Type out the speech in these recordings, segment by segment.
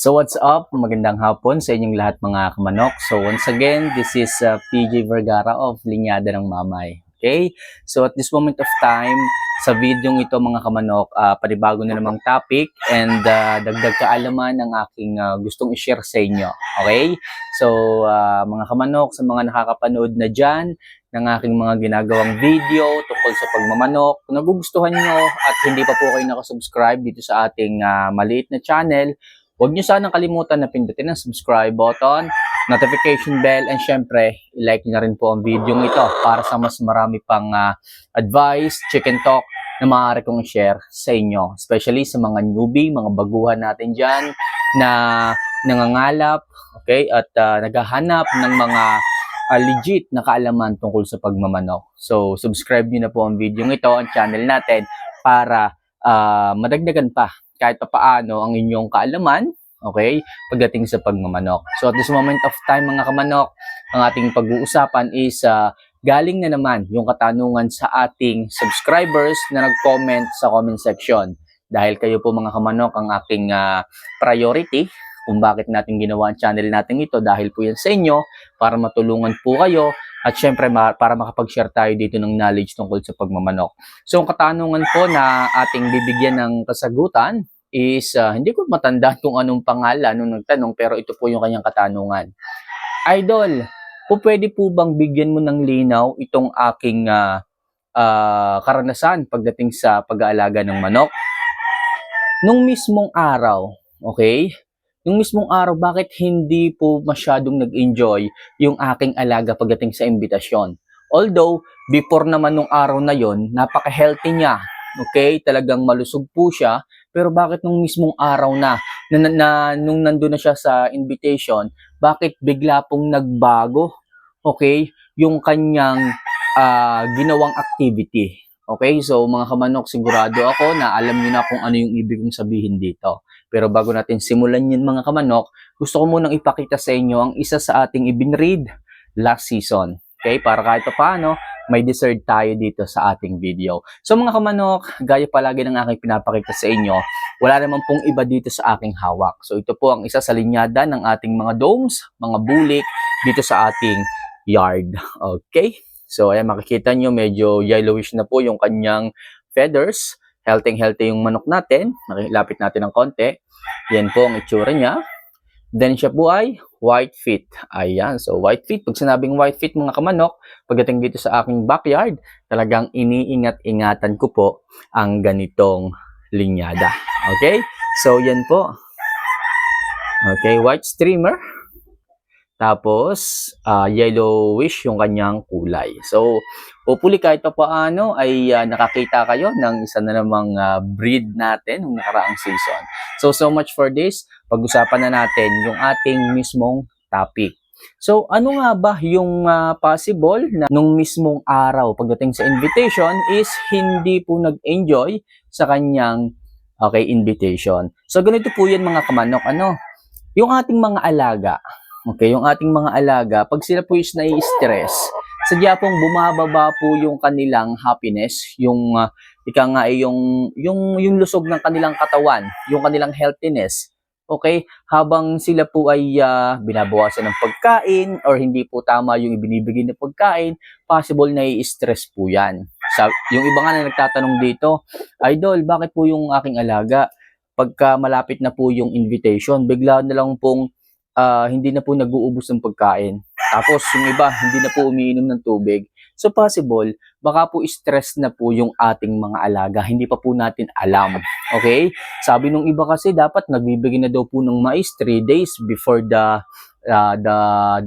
So what's up? Magandang hapon sa inyong lahat mga kamanok. So once again, this is uh, PJ Vergara of Linyada ng Mamay. Okay? So at this moment of time, sa video ito mga kamanok, uh, panibago na namang topic and uh, dagdag kaalaman ng aking uh, gustong i-share sa inyo. Okay? So uh, mga kamanok, sa mga nakakapanood na dyan, ng aking mga ginagawang video tungkol sa pagmamanok. Kung nagugustuhan nyo at hindi pa po kayo nakasubscribe dito sa ating uh, maliit na channel, huwag nyo sanang kalimutan na pindutin ang subscribe button, notification bell, and syempre, i-like nyo na rin po ang video ito para sa mas marami pang uh, advice, chicken talk na maaari kong share sa inyo. Especially sa mga newbie, mga baguhan natin dyan na nangangalap, okay, at uh, naghahanap ng mga uh, legit na kaalaman tungkol sa pagmamanok. So, subscribe nyo na po ang video ito, ang channel natin, para uh, madagdagan pa kahit pa paano ang inyong kaalaman, okay, pagdating sa pagmamanok. So, at this moment of time, mga kamanok, ang ating pag-uusapan is uh, galing na naman yung katanungan sa ating subscribers na nag-comment sa comment section. Dahil kayo po mga kamanok ang aking uh, priority kung bakit natin ginawa ang channel natin ito dahil po yan sa inyo para matulungan po kayo at syempre para makapag-share tayo dito ng knowledge tungkol sa pagmamanok. So ang katanungan po na ating bibigyan ng kasagutan is uh, hindi ko matandaan kung anong pangalan nung nagtanong pero ito po yung kanyang katanungan. Idol, po pwede po bang bigyan mo ng linaw itong aking uh, uh, karanasan pagdating sa pag-aalaga ng manok? Nung mismong araw, okay, Nung mismong araw, bakit hindi po masyadong nag-enjoy yung aking alaga pagdating sa imbitasyon? Although, before naman nung araw na yon, napaka-healthy niya. Okay? Talagang malusog po siya. Pero bakit nung mismong araw na, na, na, na nung nandun na siya sa invitation, bakit bigla pong nagbago? Okay? Yung kanyang uh, ginawang activity. Okay? So, mga kamanok, sigurado ako na alam niyo na kung ano yung ibig kong sabihin dito. Pero bago natin simulan yun mga kamanok, gusto ko munang ipakita sa inyo ang isa sa ating ibinread last season. Okay, para kahit pa paano, may dessert tayo dito sa ating video. So mga kamanok, gaya palagi ng aking pinapakita sa inyo, wala naman pong iba dito sa aking hawak. So ito po ang isa sa linyada ng ating mga domes, mga bulik dito sa ating yard. Okay? So ayan, makikita nyo medyo yellowish na po yung kanyang feathers healthy-healthy yung manok natin. Makilapit natin ng konti. Yan po ang itsura niya. Then siya po ay white feet. Ayan, so white feet. Pag sinabing white feet mga kamanok, pagdating dito sa aking backyard, talagang iniingat-ingatan ko po ang ganitong linyada. Okay? So yan po. Okay, white streamer. Tapos, uh, yellowish yung kanyang kulay. So, hopefully kahit pa paano ay uh, nakakita kayo ng isa na namang uh, breed natin ng nakaraang season. So, so much for this. Pag-usapan na natin yung ating mismong topic. So, ano nga ba yung uh, possible na nung mismong araw pagdating sa invitation is hindi po nag-enjoy sa kanyang okay, invitation. So, ganito po yan mga kamanok. Ano? Yung ating mga alaga, Okay, yung ating mga alaga, pag sila po is nai-stress, sadya pong bumababa po yung kanilang happiness, yung uh, ika nga ay yung, yung, yung lusog ng kanilang katawan, yung kanilang healthiness. Okay, habang sila po ay uh, binabawasan ng pagkain or hindi po tama yung ibinibigay na pagkain, possible na i-stress po yan. Sa, yung iba nga na nagtatanong dito, Idol, bakit po yung aking alaga, pagka malapit na po yung invitation, bigla na lang pong uh, hindi na po nag-uubos ng pagkain. Tapos yung iba, hindi na po umiinom ng tubig. So possible, baka po stress na po yung ating mga alaga. Hindi pa po natin alam. Okay? Sabi nung iba kasi dapat nagbibigay na daw po ng mais 3 days before the uh, the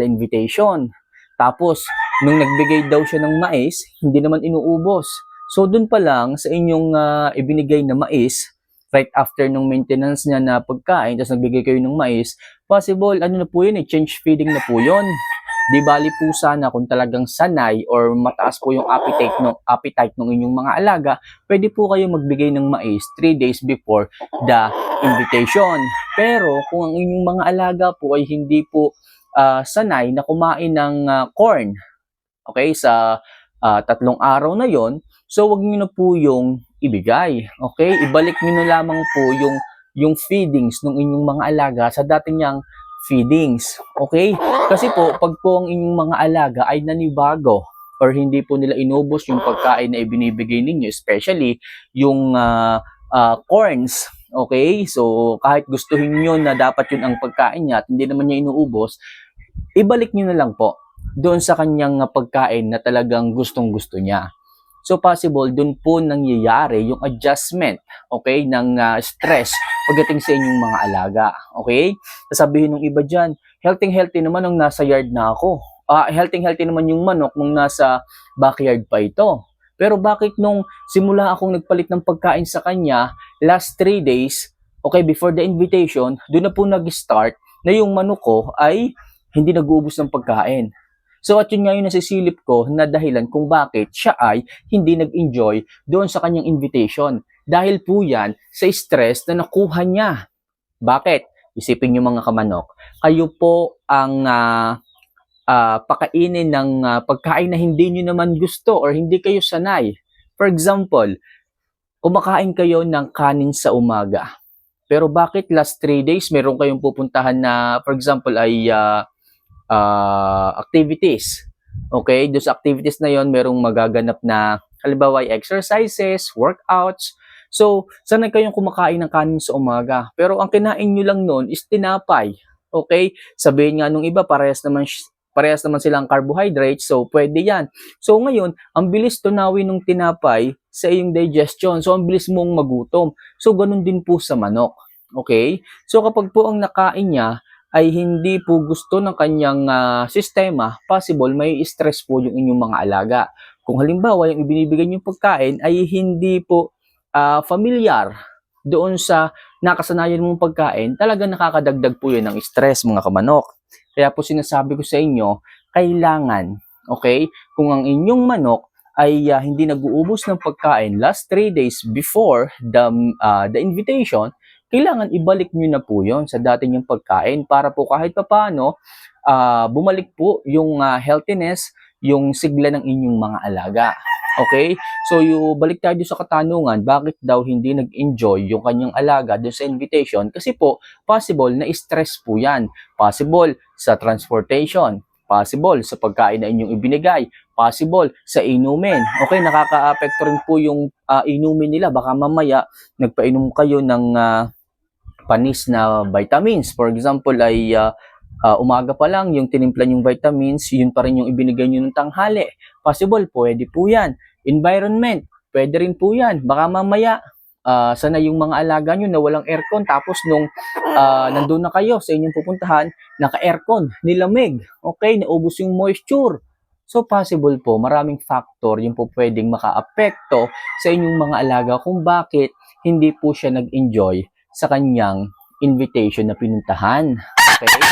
the invitation. Tapos nung nagbigay daw siya ng mais, hindi naman inuubos. So doon pa lang sa inyong uh, ibinigay na mais, right after nung maintenance niya na pagkain, tapos nagbigay kayo ng mais, possible, ano na po yun eh, change feeding na po yun. Di bali po sana kung talagang sanay or mataas po yung appetite ng appetite ng inyong mga alaga, pwede po kayo magbigay ng mais 3 days before the invitation. Pero kung ang inyong mga alaga po ay hindi po uh, sanay na kumain ng uh, corn, okay, sa uh, tatlong araw na yon, so wag niyo na po yung ibigay. Okay? Ibalik niyo na lamang po yung yung feedings ng inyong mga alaga sa dati niyang feedings. Okay? Kasi po, pag po ang inyong mga alaga ay nanibago or hindi po nila inubos yung pagkain na ibinibigay ninyo, especially yung ah, ah, corns, okay? So, kahit gustuhin nyo na dapat yun ang pagkain niya at hindi naman niya inuubos, ibalik nyo na lang po doon sa kanyang pagkain na talagang gustong gusto niya. So possible doon po nangyayari yung adjustment, okay, ng ah, stress pagdating sa inyong mga alaga, okay? Sasabihin ng iba diyan, healthy healthy naman nung nasa yard na ako. Ah, healthy healthy naman yung manok nung nasa backyard pa ito. Pero bakit nung simula akong nagpalit ng pagkain sa kanya, last 3 days, okay, before the invitation, doon na po nag-start na yung manok ko ay hindi nag-uubos ng pagkain. So at yun nga yung nasisilip ko na dahilan kung bakit siya ay hindi nag-enjoy doon sa kanyang invitation. Dahil po yan sa stress na nakuha niya. Bakit? Isipin niyo mga kamanok, kayo po ang ah, ah, pakainin ng ah, pagkain na hindi niyo naman gusto or hindi kayo sanay. For example, kumakain kayo ng kanin sa umaga. Pero bakit last 3 days meron kayong pupuntahan na for example ay ah, ah, activities. Okay, doon sa activities na yon merong magaganap na halimbawa ay exercises, workouts. So, sanay kayong kumakain ng kanin sa umaga. Pero ang kinain nyo lang noon is tinapay. Okay? Sabihin nga nung iba, parehas naman, parehas naman silang carbohydrates. So, pwede yan. So, ngayon, ang bilis tunawin ng tinapay sa iyong digestion. So, ang bilis mong magutom. So, ganun din po sa manok. Okay? So, kapag po ang nakain niya, ay hindi po gusto ng kanyang ah, sistema, possible may stress po yung inyong mga alaga. Kung halimbawa yung ibinibigay niyong pagkain ay hindi po ah, familiar doon sa nakasanayan mong pagkain, talaga nakakadagdag po yun ng stress mga kamanok. Kaya po sinasabi ko sa inyo, kailangan, okay, kung ang inyong manok ay ah, hindi nag-uubos ng pagkain last 3 days before the, ah, the invitation, kailangan ibalik nyo na po yon sa dati yung pagkain para po kahit papaano ah, bumalik po yung ah, healthiness, yung sigla ng inyong mga alaga. Okay? So, yung balik tayo sa katanungan, bakit daw hindi nag-enjoy yung kanyang alaga doon sa invitation? Kasi po, possible na stress po yan. Possible sa transportation. Possible sa pagkain na inyong ibinigay. Possible sa inumin. Okay, nakaka-apekto rin po yung ah, inumin nila. Baka mamaya, nagpainom kayo ng ah, panis na vitamins. For example, ay ah, ah, umaga pa lang yung tinimpla yung vitamins, yun pa rin yung ibinigay nyo ng tanghali. Possible, pwede po yan. Environment, pwede rin po yan. Baka mamaya, ah, sana yung mga alaga nyo na walang aircon, tapos nung ah, nandun na kayo sa inyong pupuntahan, naka-aircon, nilamig, okay, naubos yung moisture. So possible po, maraming factor yung po pwedeng makaapekto sa inyong mga alaga kung bakit hindi po siya nag-enjoy sa kanyang invitation na pinuntahan. Okay?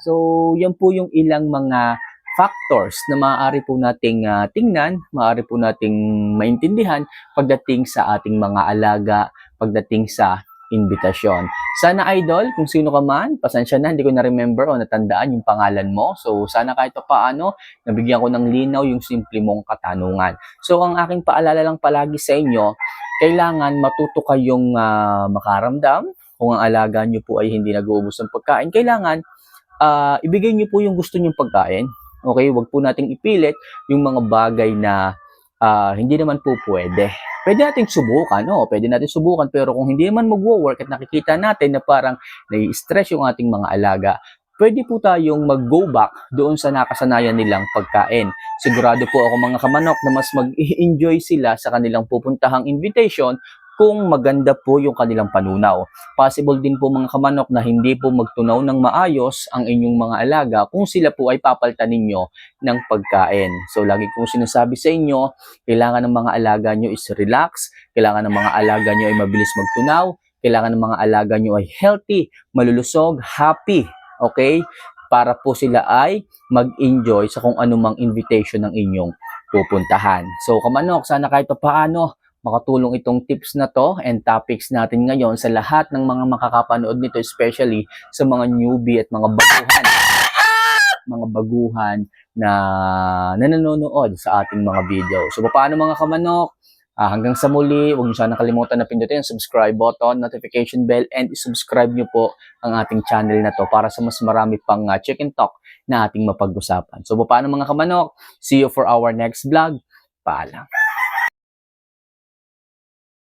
So, yan po yung ilang mga factors na maaari po nating ah, tingnan, maaari po nating maintindihan pagdating sa ating mga alaga, pagdating sa invitasyon. Sana idol, kung sino ka man, pasensya na, hindi ko na-remember o natandaan yung pangalan mo. So, sana kahit pa paano, nabigyan ko ng linaw yung simple mong katanungan. So, ang aking paalala lang palagi sa inyo, kailangan matuto kayong ah, makaramdam. Kung ang alaga nyo po ay hindi nag-uubos ng pagkain, kailangan ah, ibigay nyo po yung gusto nyong pagkain. Okay, wag po nating ipilit yung mga bagay na ah, hindi naman po pwede. Pwede nating subukan, no? Pwede natin subukan, pero kung hindi naman magwo-work at nakikita natin na parang nai-stress yung ating mga alaga, pwede po tayong mag-go back doon sa nakasanayan nilang pagkain. Sigurado po ako mga kamanok na mas mag-enjoy sila sa kanilang pupuntahang invitation kung maganda po yung kanilang panunaw. Possible din po mga kamanok na hindi po magtunaw ng maayos ang inyong mga alaga kung sila po ay papalitan ninyo ng pagkain. So lagi kong sinasabi sa inyo, kailangan ng mga alaga nyo is relax, kailangan ng mga alaga nyo ay mabilis magtunaw, kailangan ng mga alaga nyo ay healthy, malulusog, happy, okay? Para po sila ay mag-enjoy sa kung anumang invitation ng inyong pupuntahan. So kamanok, sana kahit pa paano makatulong itong tips na to and topics natin ngayon sa lahat ng mga makakapanood nito, especially sa mga newbie at mga baguhan mga baguhan na nanonood sa ating mga video. So, paano mga kamanok? Ah, hanggang sa muli, huwag niyo sana nakalimutan na pindutin yung subscribe button, notification bell, and subscribe niyo po ang ating channel na to para sa mas marami pang ah, chicken talk na ating mapag-usapan. So, paano mga kamanok? See you for our next vlog. Paalam.